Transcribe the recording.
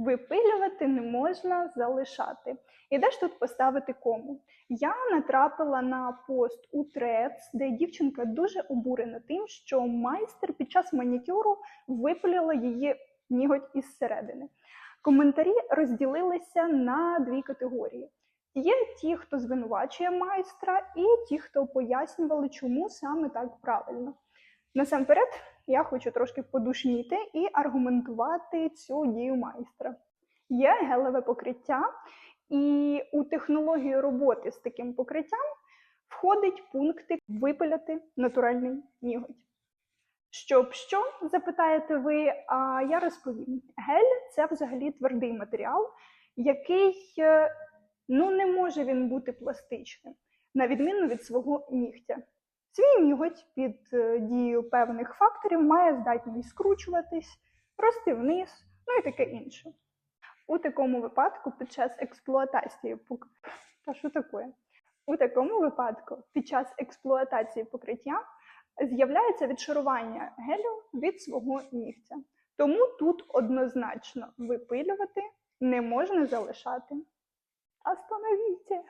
Випилювати не можна залишати. І де ж тут поставити кому? Я натрапила на пост у Трец, де дівчинка дуже обурена тим, що майстер під час манікюру випилила її ніготь із середини. Коментарі розділилися на дві категорії. Є ті, хто звинувачує майстра, і ті, хто пояснювали, чому саме так правильно. Насамперед, я хочу трошки подушніти і аргументувати цю дію майстра. Є гелеве покриття, і у технологію роботи з таким покриттям входить пунктик випиляти натуральний ніготь. Щоб що, запитаєте ви, а я розповім. Гель це взагалі твердий матеріал, який е, ну не може він бути пластичним, на відміну від свого нігтя. Свій ніготь під е, дією певних факторів має здатність скручуватись, рости вниз, ну і таке інше. У такому випадку під час експлуатації. Та що таке? У такому випадку під час експлуатації покриття з'являється відшарування гелю від свого нігтя. Тому тут однозначно випилювати не можна залишати. Остановіться!